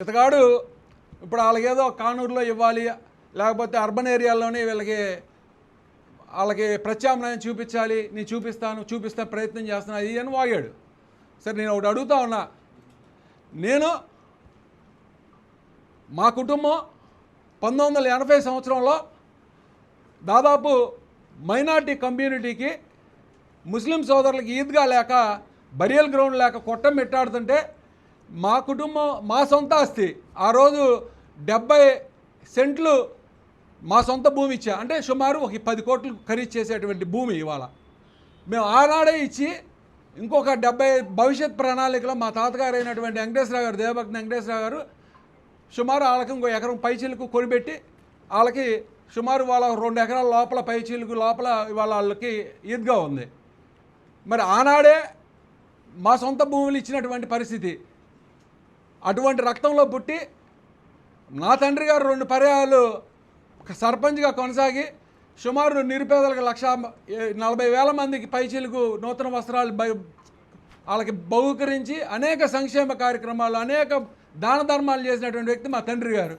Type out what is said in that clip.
ఇతగాడు ఇప్పుడు వాళ్ళకేదో కానూరులో ఇవ్వాలి లేకపోతే అర్బన్ ఏరియాల్లోనే వీళ్ళకి వాళ్ళకి ప్రత్యామ్నాయం చూపించాలి నేను చూపిస్తాను చూపిస్తా ప్రయత్నం చేస్తున్నా ఇది అని వాగాడు. సరే నేను ఒకటి అడుగుతా ఉన్నా. నేను మా కుటుంబం పంతొమ్మిది వందల ఎనభై సంవత్సరంలో దాదాపు మైనార్టీ కమ్యూనిటీకి ముస్లిం సోదరులకి ఈద్గా లేక బరియల్ గ్రౌండ్ లేక కొట్టం పెట్టాడుతుంటే మా కుటుంబం మా సొంత ఆస్తి. ఆ రోజు డెబ్బై సెంట్లు మా సొంత భూమి ఇచ్చా. అంటే సుమారు ఒక పది కోట్లు ఖరీదు చేసేటువంటి భూమి ఇవాళ. మేము ఆనాడే ఇచ్చి ఇంకొక డెబ్బై భవిష్యత్ ప్రణాళికలో మా తాతగారు అయినటువంటి వెంకటేశ్వర గారు దేవభక్తి వెంకటేశ్వర గారు సుమారు వాళ్ళకి ఇంకో ఎకరం పైచీలకు కొనిపెట్టి వాళ్ళకి సుమారు వాళ్ళ రెండు ఎకరాల లోపల పైచీలకు లోపల ఇవాళ వాళ్ళకి ఈద్గా ఉంది. మరి ఆనాడే మా సొంత భూములు ఇచ్చినటువంటి పరిస్థితి. అటువంటి రక్తంలో పుట్టి నా తండ్రి గారు రెండు పర్యాయాలు సర్పంచ్గా కొనసాగి సుమారు నిరుపేదలకు లక్ష నలభై వేల మందికి పైచీలకు నూతన వస్త్రాలు బై వాళ్ళకి బహుకరించి అనేక సంక్షేమ కార్యక్రమాలు అనేక దాన ధర్మాలు చేసినటువంటి వ్యక్తి మా తండ్రి గారు.